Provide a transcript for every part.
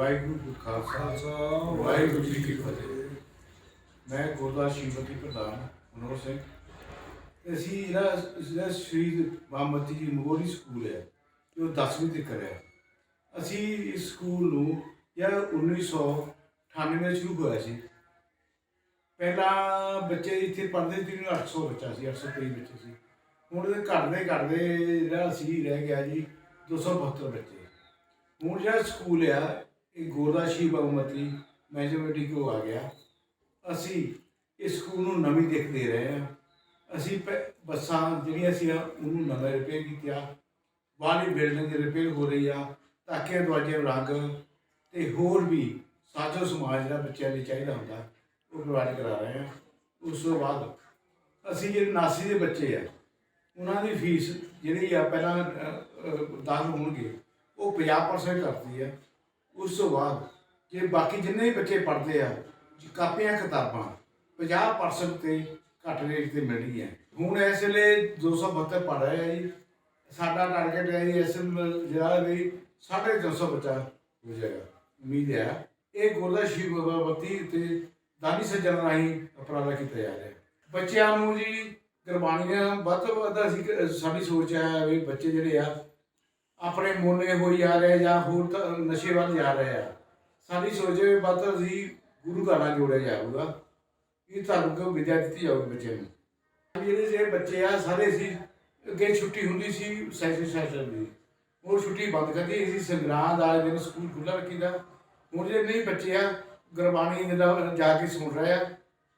ਵਾਹਿਗੁਰੂ ਜੀ ਕਾ ਖਾਲਸਾ, ਵਾਹਿਗੁਰੂ ਜੀ ਕੀ ਫਤਿਹ। ਮੈਂ ਗੁਰਦੁਆਰਾ ਸ਼ਿਵਪਤੀ ਪ੍ਰਧਾਨ ਮਨੋਹਰ ਸਿੰਘ। ਅਸੀਂ ਜਿਹੜਾ ਜਿਹੜਾ ਸ਼ਹੀਦ ਮੁਹੰਮਦ ਜੀ ਮੋਰੀ ਸਕੂਲ ਹੈ, ਜੋ 10ਵੀਂ ਤੱਕ ਕਰਿਆ ਅਸੀਂ ਇਸ ਸਕੂਲ ਨੂੰ ਯਾਰ 1998 ਵਿੱਚ ਸ਼ੁਰੂ ਹੋਇਆ ਸੀ। ਪਹਿਲਾਂ ਬੱਚੇ ਇੱਥੇ ਪੜ੍ਹਦੇ ਸੀ 800 ਬੱਚਾ ਸੀ 823 ਬੱਚੇ ਸੀ। ਹੁਣ ਇਹ ਘਟਦੇ ਘਟਦੇ ਜਿਹੜਾ ਸੀ ਰਹਿ ਗਿਆ ਜੀ 272 ਬੱਚੇ। ਹੁਣ ਜਿਹੜਾ ਸਕੂਲ ਆ ਇਹ ਗੋਰਦਾ ਸ਼ੀ ਬਹੁਮਤੀ ਮੈਜੋਰਿਟੀ ਆ ਗਿਆ? ਅਸੀਂ ਇਸ ਸਕੂਲ ਨੂੰ ਨਵੀਂ ਦੇਖ ਦੇ ਰਹੇ ਹਾਂ। ਅਸੀਂ ਪ- ਬੱਸਾਂ ਜਿਹੜੀਆਂ ਸੀ ਉਹਨੂੰ ਨਵੇਂ ਰਿਪੇਅਰ ਕੀਤਾ। ਬਾਹਰਲੀ ਬਿਲਡਿੰਗ ਰਿਪੇਅਰ ਹੋ ਰਹੀ ਆ ਤਾਂ ਕਿ ਦਵਾਜ਼ੇ ਰੰਗ ਤੇ ਹੋਰ ਵੀ ਸਾਜੋ ਸਮਾਜ ਜਿਹੜਾ ਬੱਚਿਆਂ ਲਈ ਚਾਹੀਦਾ ਹੁੰਦਾ ਉਹ ਪ੍ਰੋਵਾਈਡ ਕਰਾ ਰਹੇ ਹਾਂ। ਉਸ ਤੋਂ ਬਾਅਦ ਅਸੀਂ ਜਿਹੜੇ ਨਾਸੀ ਦੇ ਬੱਚੇ ਆ ਉਹਨਾਂ ਦੀ ਫੀਸ ਜਿਹੜੀ ਆ ਪਹਿਲਾਂ ਅ, ਦਾਖਲ ਹੋਣਗੇ ਉਹ 50% ਕਰਦੀ ਆ। ਉਸ ਤੋਂ ਬਾਅਦ ਜੇ ਬਾਕੀ ਜਿੰਨੇ ਵੀ ਬੱਚੇ ਪੜ੍ਹਦੇ ਆ, ਕਾਪੀਆਂ, ਕਿਤਾਬਾਂ 50% ਤੇ ਘੱਟ ਰੇਟ ਤੇ ਮਿਲ ਰਹੀਆਂ। ਹੁਣ ਇਸ ਵੇਲੇ 272 ਪੜ੍ਹ ਰਹੇ ਆ ਜੀ। ਸਾਡਾ ਟਾਰਗੇਟ ਹੈ ਜੀ ਇਸ ਜਿਹੜਾ ਵੀ 350 ਬੱਚਾ ਹੋ ਜਾਏਗਾ ਉਮੀਦ ਹੈ ਇਹ ਗੁਰਦਾ ਸ਼ਿਵ ਭਗਵਤੀ ਤੇ ਦਾਨੀ ਸੱਜਣ ਰਾਹੀਂ ਉਪਰਾਲਾ ਕੀਤਾ ਜਾ ਰਿਹਾ। ਬੱਚਿਆਂ ਨੂੰ ਜੀ ਗੁਰਬਾਣੀਆਂ ਵੱਧ ਤੋਂ ਵੱਧ ਅਸੀਂ ਸਾਡੀ ਸੋਚ ਹੈ ਵੀ ਬੱਚੇ ਜਿਹੜੇ ਆ ਆਪਣੇ ਮੋਨੇ ਹੋਈ ਜਾ ਰਹੇ ਜਾਂ ਹੋਰ ਨਸ਼ੇ ਵੱਲ ਜਾ ਰਹੇ ਆ। ਸਾਡੀ ਸੋਚ ਹੈ ਵੱਧ ਅਸੀਂ ਗੁਰੂ ਘਰ ਨਾਲ ਜੋੜਿਆ ਜਾਊਗਾ। ਇਹ ਧਾਰਮਿਕ ਵਿਦਿਆ ਦਿੱਤੀ ਜਾਊਗੀ ਬੱਚਿਆਂ ਨੂੰ? ਜਿਹੜੇ ਜਿਹੜੇ ਬੱਚੇ ਆ, ਸਾਰੇ ਅਸੀਂ ਅੱਗੇ ਛੁੱਟੀ ਹੁੰਦੀ ਸੀ ਸੈਸ਼ਨ ਸੈਸ਼ਨ ਦੀ। ਉਹ ਛੁੱਟੀ ਬੰਦ ਕਰਦੀ ਸੀ ਸੰਗਰਾਂਦ ਵਾਲੇ ਦਿਨ ਸਕੂਲ ਖੁੱਲ੍ਹਾ ਰੱਖੀਦਾ। ਹੁਣ ਜਿਹੜੇ ਨਹੀਂ ਬੱਚੇ ਆ, ਗੁਰਬਾਣੀ ਦਾ ਜਾ ਕੇ ਸੁਣ ਰਹੇ ਆ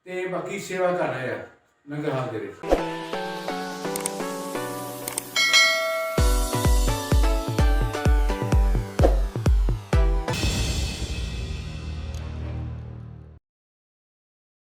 ਤੇ ਬਾਕੀ ਸੇਵਾ ਕਰ ਰਹੇ ਆ ਨੰਗਰ ਹਾਲ ਦੇ ਵਿੱਚ।